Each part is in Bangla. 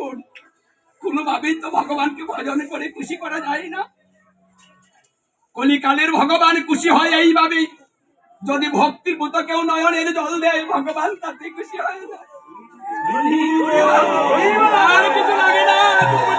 কোন- কোনোভাবেই তো ভগবানকে ভজন করে খুশি করা যায় না। কলিকালের ভগবান খুশি হয় এইভাবেই। যদি ভক্তির মতো কেউ নয়নের জল দেয়, ভগবান তাতে খুশি হয় না। কিছু লাগে না।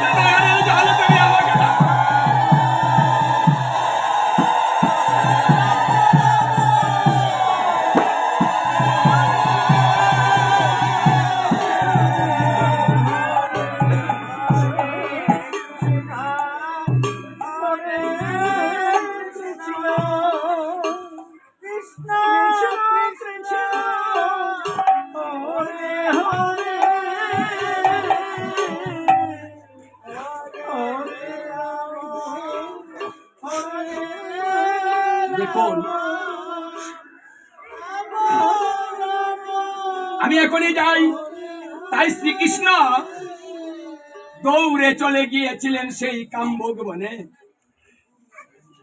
আমি এখনই যাই। তাই শ্রীকৃষ্ণ দৌড়ে চলে গিয়েছিলেন সেই কাম্বক বনে।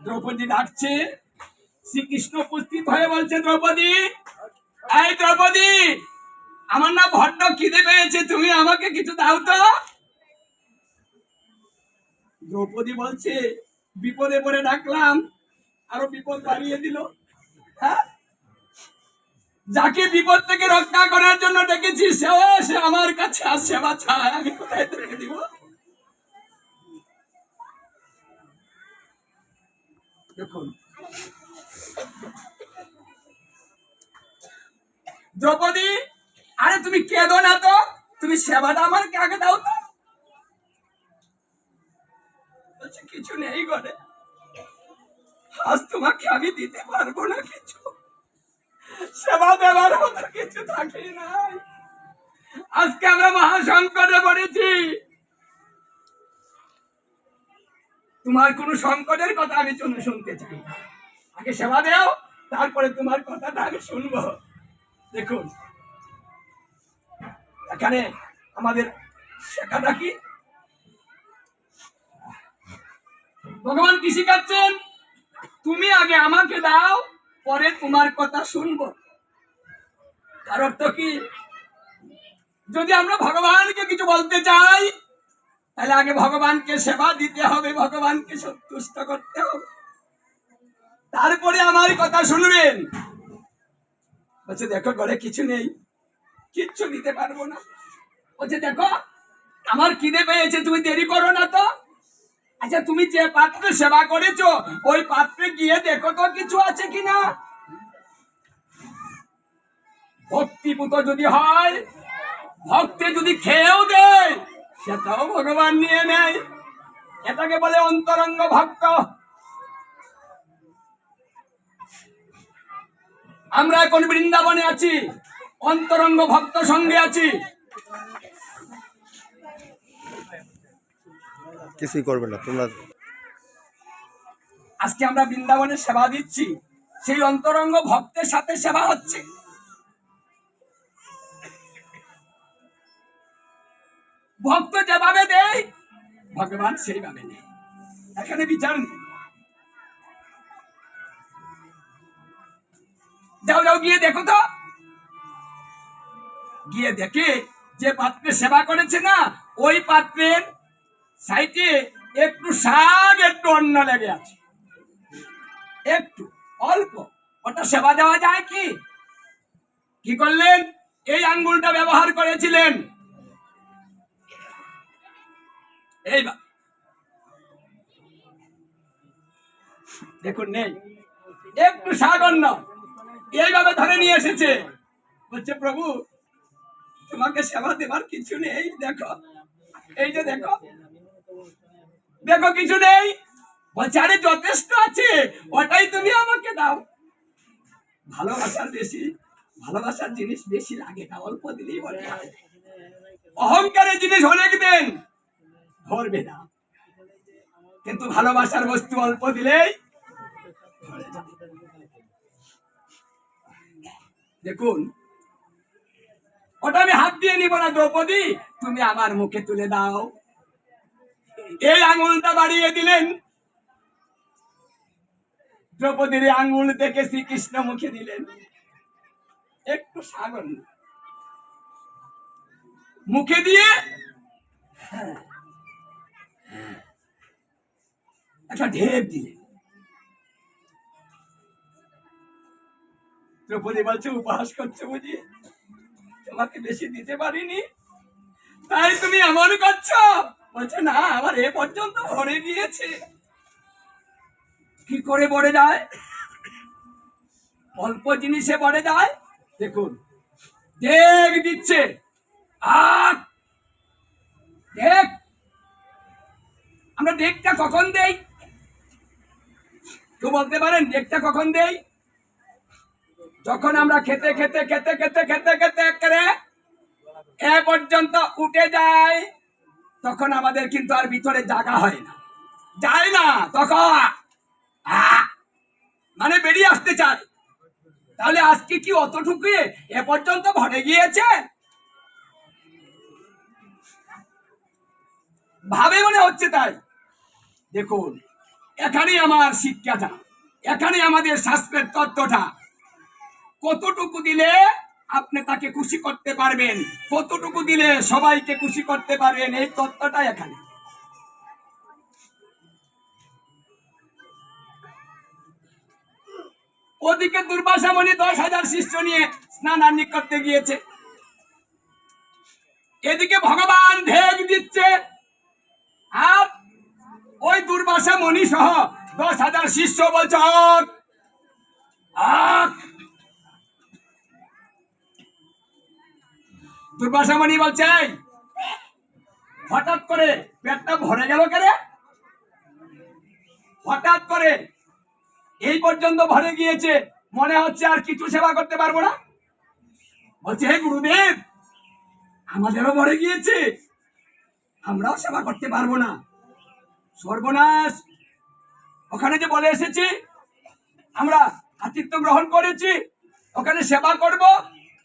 দ্রৌপদী ডাকছে, শ্রীকৃষ্ণ উপস্থিত হয়ে বলছে, দ্রৌপদী, এই দ্রৌপদী, আমার না ভট্ট খিদে পেয়েছে, তুমি আমাকে কিছু দাও তো। দ্রৌপদী বলছে, বিপদে পড়ে ডাকলাম, আরও বিপদ বাড়িয়ে দিল। হ্যাঁ? যাকে বিপদ থেকে রক্ষা করার জন্য ডেকেছি, সে আমার কাছে আর সেবা চায় আমি কোথায় থেকে দিব? দেখুন। দ্রৌপদী, আরে তুমি কেঁদো না তো? তুমি সেবাটা আমার আগে দাও তো? কিছু নেই ঘরে আজ তোমাকে আমি দিতে পারব না কিছু। সেবা দেওয়ার মতো কিছু থাকে নাই। আজকে আমরা মহাসংকটে পড়েছি। তোমার কোন সংকটের কথা আমি শুন- শুনতে চাই না। আগে সেবা দেও, তারপরে তোমার কথাটা আমি শুনব। দেখুন, এখানে আমাদের শেখাটা কি? ভগবান কি শিখাচ্ছেন? তুমি আগে আমাকে দাও, পরে তোমার কথা শুনব। তার অর্থ কি? যদি আমরা ভগবানকে কিছু বলতে চাই, তাহলে আগে ভগবানকে সেবা দিতে হবে, ভগবানকে সন্তুষ্ট করতে হবে। তারপরে আমার কথা শুনবেন। বলছে, দেখো, ঘরে কিছু নেই, কিচ্ছু দিতে পারব না। বলছে, দেখো, আমার কিনে পেয়েছে, তুমি দেরি করো না তো। আচ্ছা তুমি যে পাত্রে সেবা করেছ, ওই পাত্রে গিয়ে দেখো তো কিছু ভক্তিপুত যদি হয় ভক্তে যদি খেয়েও দেয় সেটাও ভগবান নিয়ে নেয়। এটাকে বলে অন্তরঙ্গ ভক্ত। আমরা এখন বৃন্দাবনে আছি অন্তরঙ্গ ভক্ত সঙ্গে আছি। কিছুই করবে না তোমরা আজকে আমরা বৃন্দাবনে সেবা দিচ্ছি সেই অন্তরঙ্গ ভক্তের সাথে সেবা হচ্ছে। ভক্ত যেভাবে দেয় ভগবান সেইভাবে নেই। এখানে বিচার নেই। যাও যাও, গিয়ে দেখো তো। গিয়ে দেখে যে পাত্রে সেবা করেছে না, ওই পাত্রের সাইডে একটু শাক, একটু অন্ন লেগে আছে। একটু, অল্প। ওটা সেবা দেওয়া যায় কি? কি করলেন? এই আঙ্গুলটা ব্যবহার করেছিলেন। এই দেখুন, নেই। একটু অন্ন এইভাবে ধরে নিয়ে এসেছে। বলছে, প্রভু, তোমাকে সেবা দেবার কিছু নেই, দেখো। এই যে দেখো। দেখো, কিছু নেই। বলছে, আরে, যথেষ্ট আছে। ওটাই তুমি আমাকে দাও। ভালোবাসার বেশি, ভালোবাসার জিনিস বেশি লাগে না, অল্প দিলেই বলে। অহংকারের জিনিস অনেক দেন। ধরবে না। কিন্তু ভালোবাসার বস্তু অল্প দিলেই দেখুন, ওটা আমি হাত দিয়ে নিব না, দ্রৌপদী, তুমি আমার মুখে তুলে দাও। এই আঙুলটা বাড়িয়ে দিলেন। দ্রৌপদীর আঙুল থেকে শ্রীকৃষ্ণ মুখে দিলেন। একটু সাগর মুখে দিয়ে দ্রৌপদী বলছে, উপহাস করছে বুঝি? তোমাকে বেশি দিতে পারিনি? তাই তুমি এমন বলছে, না, আমার এ পর্যন্ত ভরে গিয়েছে। কি করে বড়ে যায়? অল্প জিনিসে বড়ে যায়। দেখুন দেখ দিচ্ছে। আর দেখ! আমরা ডেকটা কখন দেই? কেউ বলতে পারেন ডেকটা কখন দেই? যখন আমরা খেতে খেতে খেতে খেতে খেতে খেতে করে এ পর্যন্ত উঠে যায় তখন আমাদের কিন্তু আর ভিতরে জাগা হয় না। যায় না, তখন! মানে বেরিয়ে আসতে চায়। তাহলে আজকে কি অতটুকু এ পর্যন্ত ভরে গিয়েছে? ভাবে মনে হচ্ছে তাই। দেখুন এখানে আমার শিক্ষাটা এখানে আমাদের শাস্ত্রের তত্ত্বটা। কতটুকু দিলে আপনি তাকে খুশি করতে পারবেন? কতটুকু দিলে সবাইকে খুশি করতে পারবেন? এই তত্ত্বটা এখানে। ওদিকে দুর্বাসা মণি দশ হাজার শিষ্য নিয়ে স্নানান্নি করতে গিয়েছে। এদিকে ভগবান ভেগ দিচ্ছে। আর ওই দুর্বাসা মণি সহ দশ হাজার শিষ্য বলছে! দুর্বাসা মণি বলছে হঠাৎ করে পেটটা ভরে গেল কেরে হঠাৎ করে এই পর্যন্ত ভরে গিয়েছে, মনে হচ্ছে আর কিছু সেবা করতে পারব না? বলছে, হে গুরুদেব, আমাদেরও ভরে গিয়েছে, আমরাও সেবা করতে পারব না। সর্বনাশ! ওখানে যে বলে এসেছি, আমরা আতিথ্য গ্রহণ করেছি, ওখানে সেবা করব।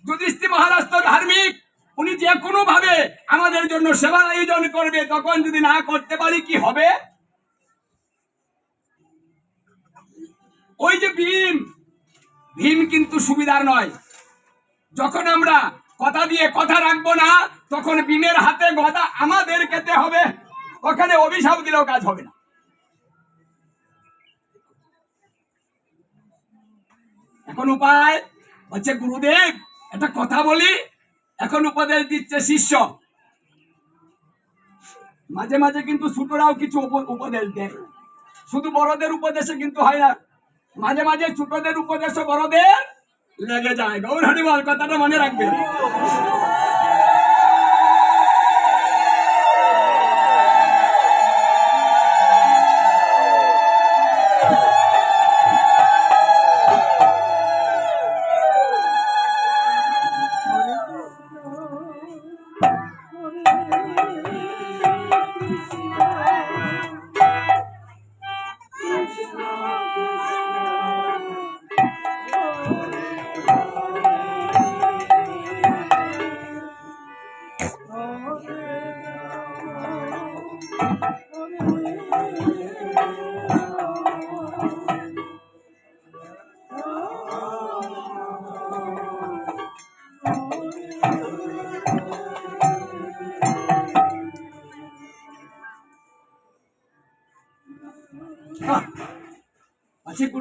যুধিষ্ঠি মহারাজ তো ধার্মিক, উনি যে কোনো ভাবে আমাদের জন্য সেবার আয়োজন করবে, তখন যদি না করতে পারি কি হবে? ওই যে ভীম ভীম কিন্তু সুবিধার নয়। যখন আমরা কথা দিয়ে কথা রাখব না, তখন ভীমের হাতে গদা আমাদের খেতে হবে। ওখানে অভিশাপ দিলেও কাজ হবে না। এখন উপায় হচ্ছে গুরুদেব, একটা কথা বলি, এখন উপদেশ দিচ্ছে শিষ্য। মাঝে মাঝে কিন্তু ছোটরাও কিছু উপদেশ দেয়। শুধু বড়দের উপদেশে কিন্তু হয় না, মাঝে মাঝে ছোটদের উপদেশে বড়দের লেগে যায়। গৌর হরিবল কথাটা মনে রাখবে।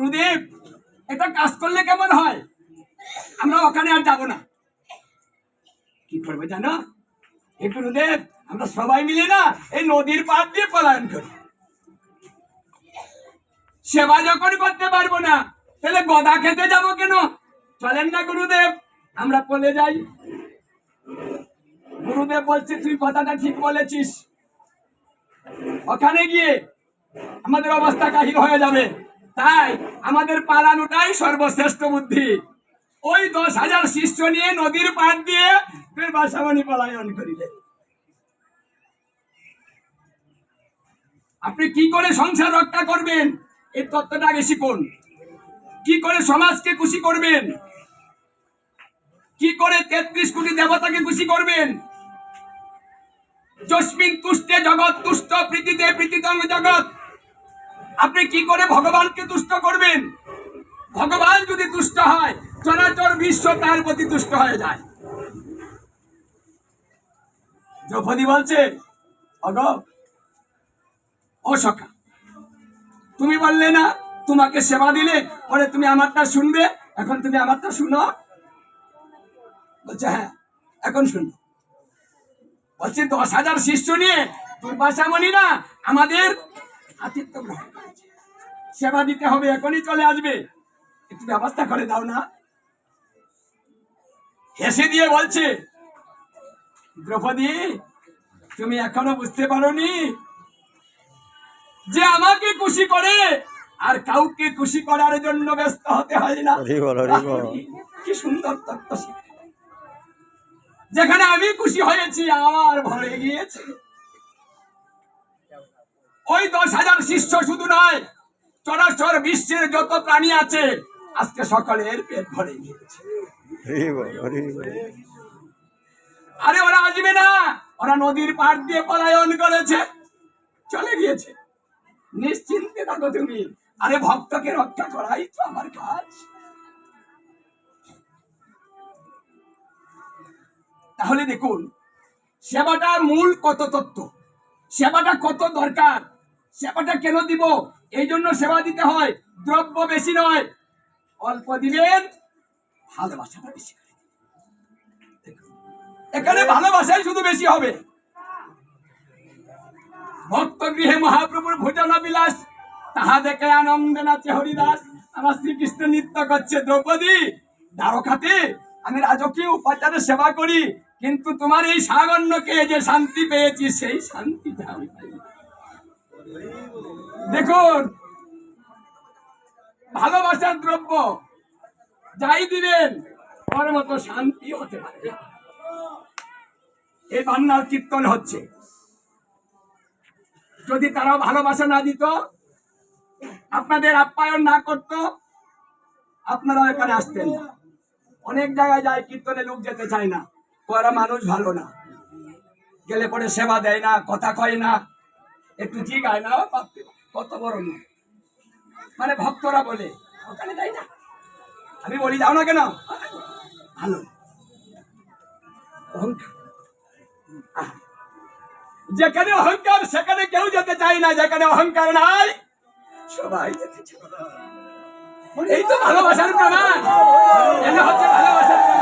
গুরুদেব, এটা কাজ করলে কেমন হয়? আমরা ওখানে আর যাব না। কি করবে জানো? এ গুরুদেব, আমরা সবাই মিলে না এই নদীর পাড় দিয়ে পলায়ন করি। সেবা যখন করতে পারব না, তাহলে গদা খেতে যাব কেন? চলেন না গুরুদেব, আমরা পলে যাই। গুরুদেব বলছে, তুই কথাটা ঠিক বলেছিস। ওখানে গিয়ে আমাদের অবস্থা কাহিল হয়ে যাবে। তাই আমাদের পালানোটাই সর্বশ্রেষ্ঠ বুদ্ধি। ওই দশ হাজার শিষ্য নিয়ে নদীর পাড় দিয়ে ফের বাসাবাণী পলায়ন করিলে আপনি কি করে সংসার রক্ষা করবেন? এই তত্ত্বটা আগে শিখুন। কি করে সমাজকে খুশি করবেন? কি করে তেত্রিশ কোটি দেবতাকে খুশি করবেন? যস্মিন তুষ্টে জগৎ তুষ্ট, প্রীতিতে প্রীতিতম জগৎ। আপনি কি করে ভগবানকে তুষ্ট করবেন? ভগবান যদি তুষ্ট হয়, চরাচর বিশ্ব তার প্রতি তুষ্ট হয়ে যায়। দ্রৌপদী বলছে, অগ, ও তুমি বললে না, তোমাকে সেবা দিলে, পরে তুমি আমারটা শুনবে, এখন তুমি আমারটা শুনো? বলছে হ্যাঁ এখন শুনো বলছে, দশ হাজার শিষ্য নিয়ে দুর্বাসামণি না, আমাদের আতিথ্য গ্রহণ করেছে। সেবা দিতে হবে এখনই চলে আসবে। একটু ব্যবস্থা করে দাও না। হেসে দিয়ে বলছে দ্রৌপদী তুমি এখনও বুঝতে পারোনি যে আমাকে খুশি করে আর কাউকে খুশি করার জন্য ব্যস্ত হতে হয় না। কি সুন্দর তত্ত্ব যেখানে আমি খুশি হয়েছি আমার ভরে গিয়েছে। ওই দশ হাজার শিষ্য শুধু নয় চরাচর বিশ্বের যত প্রাণী আছে আজকে সকালের পেট ভরে গিয়েছে। আরে ওরা আসবে না ওরা নদীর পাড় দিয়ে পলায়ন করেছে চলে গিয়েছে। নিশ্চিন্তে থাকো তুমি আরে ভক্তকে রক্ষা করাই তো আমার কাজ। তাহলে দেখুন সেবাটার মূল কত তত্ত্ব সেবাটা কত দরকার সেবাটা কেন দিব? এই জন্য সেবা দিতে হয়। দ্রব্য বেশি নয়। অল্প দিবেন, ভালোবাসাটা বেশি এখানে ভালোবাসাই শুধু বেশি হবে। ভক্ত গৃহে মহাপ্রভুর ভোজনা বিলাস তাহা দেখে আনন্দে নাচে হরিদাস। আমার শ্রীকৃষ্ণ নৃত্য করছে দ্রৌপদী, দ্বারকাতে আমি রাজকীয় উপাচারে সেবা করি, কিন্তু তোমার এই সাগণ্যকে যে শান্তি পেয়েছি, সেই শান্তিটা আমি পাই দেখুন, ভালোবাসার দ্রব্য যাই দিবেন ওর মতো শান্তি হতে পারে এই বান্নার কীর্তন হচ্ছে। যদি তারা ভালোবাসা না দিত, আপনাদের আপ্যায়ন না করত আপনারা এখানে আসতেন না। অনেক জায়গায় যায়, কীর্তনে লোক যেতে চায় না। ওরা মানুষ ভালো না। গেলে পরে সেবা দেয় না, কথা কয় না। একটু জিগায় না কত বড় লোক। মানে ভক্তরা বলে, ওখানে যাই না। আমি বলি, যাও না কেন? ভালো। যেখানে অহংকার, সেখানে কেউ যেতে চায় না। যেখানে অহংকার নাই, সবাই যেতে চায়। এই তো ভালোবাসার প্রমাণ। হচ্ছে ভালোবাসার প্রমাণ।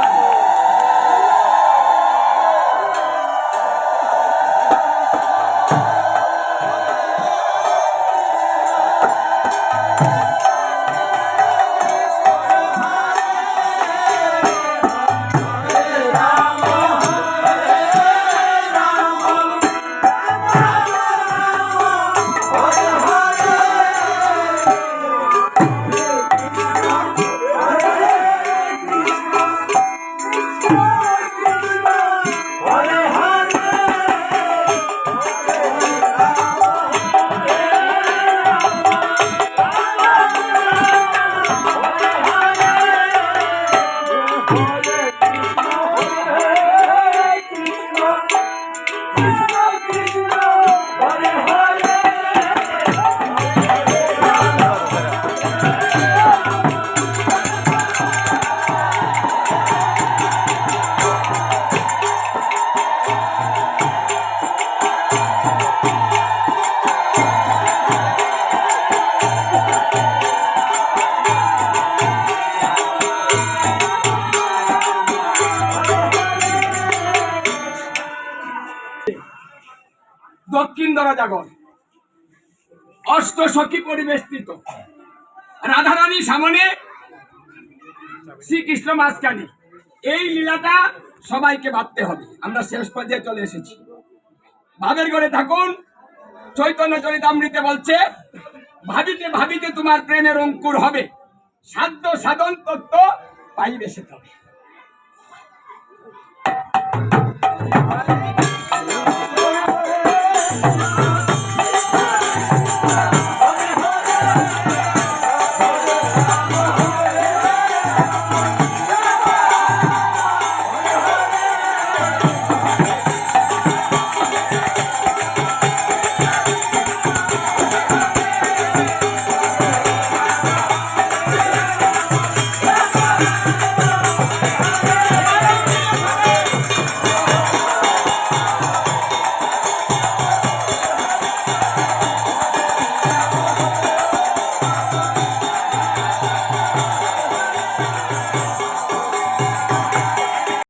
দরজাগর অষ্ট সখী পরিবেষ্টিত রাধারানী সামনে, শ্রীকৃষ্ণ মাঝখানে। এই লীলাটা সবাইকে ভাবতে হবে। আমরা শেষ পর্যায়ে চলে এসেছি। ভাবের ঘরে থাকুন। চৈতন্য চরিতামৃতে বলছে, ভাবিতে ভাবিতে তোমার প্রেমের অঙ্কুর হবে। সাধ্য সাধন তত্ত্ব পাইবে সে তবে।